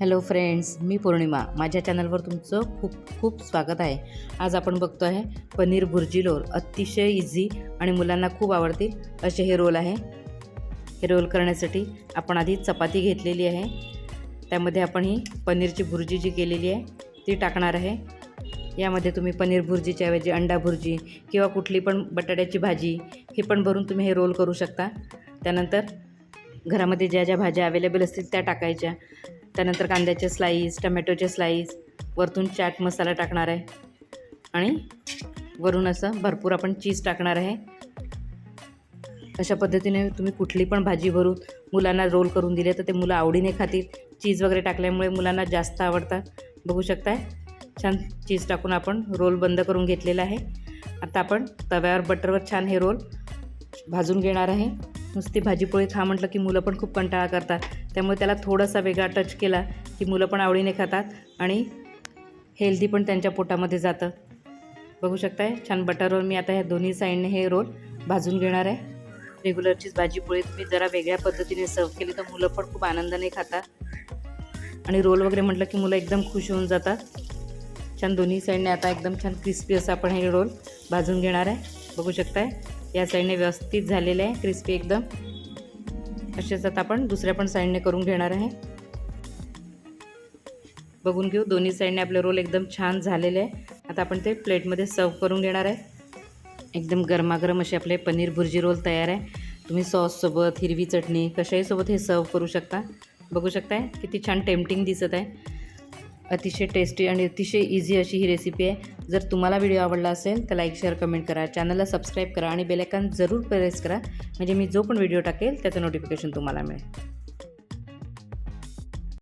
Hello friends मी पौर्णिमा. माझ्या चॅनलवर तुमचं खूप खूप स्वागत आहे. आज आपण बघतो आहे पनीर भुर्जी रोल. अतिशय इझी आणि मुलांना खूप आवडतील असे हे रोल आहे. हे रोल करण्यासाठी आपण आधी चपाती घेतलेली आहे. त्यामध्ये आपण ही पनीरची भुर्जी जी केलेली आहे ती टाकणार आहे. यामध्ये तुम्ही पनीर भुर्जीच्या ऐवजी अंडा भुर्जी किंवा कुठली पण बटाट्याची भाजी हे पण भरून तुम्ही हे रोल करू शकता. त्यानंतर घरामध्ये ज्या ज्या भाज्या अवेलेबल असतील त्या टाकायच्या. त्यानंतर कांद्याचे स्लाईस टमॅटोचे स्लाईस वरतून चाट मसाला टाकणार आहे. आणि वरून असं भरपूर आपण चीज टाकणार आहे. अशा पद्धतीने तुम्ही कुठली पण भाजी भरून मुलांना रोल करून दिले तर ते मुलं आवडीने खातील. चीज वगैरे टाकल्यामुळे मुलांना जास्त आवडतात. बघू शकताय. छान चीज टाकून आपण रोल बंद करून घेतलेला आहे. आता आपण तव्यावर बटरवर छान हे रोल भाजून घेणार आहे. नुसती भाजीपोळी खा म्हटलं की मुलं पण खूप कंटाळा करतात. त्यामुळे त्याला थोडासा वेगळा टच केला की मुलं पण आवडीने खातात आणि हेल्दी पण त्यांच्या पोटामध्ये जातं. बघू शकताय? छान बटरवर मी आता ह्या दोन्ही साईडने हे रोल भाजून घेणार आहे. रेग्युलरचीच भाजीपोळी तुम्ही जरा वेगळ्या पद्धतीने सर्व केली तर मुलं पण खूप आनंदाने खातात. आणि रोल वगैरे म्हटलं की मुलं एकदम खुश होऊन जातात. छान दोन्ही साईडने आता एकदम छान क्रिस्पी असं आपण हे रोल भाजून घेणार आहे. बघू शकताय? या साईडने व्यवस्थित झालेलं आहे क्रिस्पी एकदम. असेच आता आपण दुसऱ्या पण साईडने करून घेणार आहे. बघून घेऊ दोन्ही साईडने आपले रोल एकदम छान झालेले आहे. आता आपण ते प्लेटमध्ये सर्व करून घेणार आहे. एकदम गरमागरम असे आपले पनीर भुर्जी रोल तयार आहे. तुम्ही सॉससोबत हिरवी चटणी कशाही सोबत हे सर्व करू शकता. बघू शकताय किती छान टेम्पटिंग दिसत आहे. अतिशय टेस्टी आणि अतिशय इझी अशी ही रेसिपी आहे. जर तुम्हाला व्हिडिओ आवडला असेल तर लाईक शेअर कमेंट करा. चॅनलला सबस्क्राईब करा आणि बेलायकन जरूर प्रेस करा. म्हणजे मी जो पण व्हिडिओ टाकेल त्याचं नोटिफिकेशन तुम्हाला मिळेल.